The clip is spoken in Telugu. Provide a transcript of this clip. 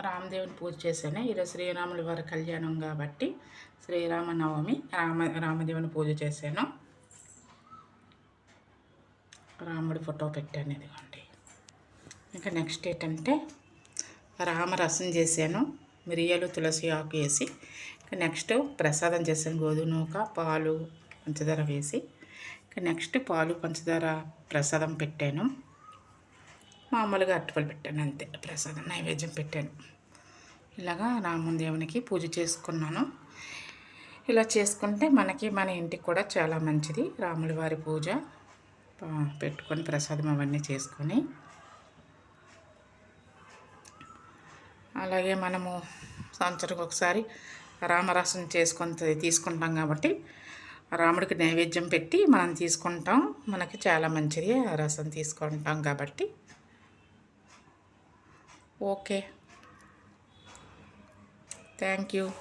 రామదేవుని పూజ చేశాను. ఈరోజు శ్రీరాముల వారి కళ్యాణం కాబట్టి శ్రీరామనవమి రామ రామదేవుని పూజ చేశాను. రాముడి ఫోటో పెట్టాను ఇదిగోండి. ఇంకా నెక్స్ట్ ఏంటంటే రామరసం చేశాను. మిరియాలు తులసి ఆకు వేసి. ఇంకా నెక్స్ట్ ప్రసాదం చేశాను. గోధుమ నూక పాలు పంచదార వేసి. ఇంకా నెక్స్ట్ పాలు పంచదార ప్రసాదం పెట్టాను. మామూలుగా అట్టుపలు పెట్టాను అంతే. ప్రసాదం నైవేద్యం పెట్టాను. ఇలాగా రాముని దేవునికి పూజ చేసుకున్నాను. ఇలా చేసుకుంటే మనకి మన ఇంటికి కూడా చాలా మంచిది. రాముల వారి పూజ పెట్టుకొని ప్రసాదం అవన్నీ చేసుకొని. అలాగే మనము సంవత్సరం ఒకసారి రామరసం చేసుకొని తీసుకుంటాం కాబట్టి రాముడికి నైవేద్యం పెట్టి మనం తీసుకుంటాం. మనకి చాలా మంచిది ఆ రసం తీసుకుంటాం కాబట్టి. ఓకే. Thank you.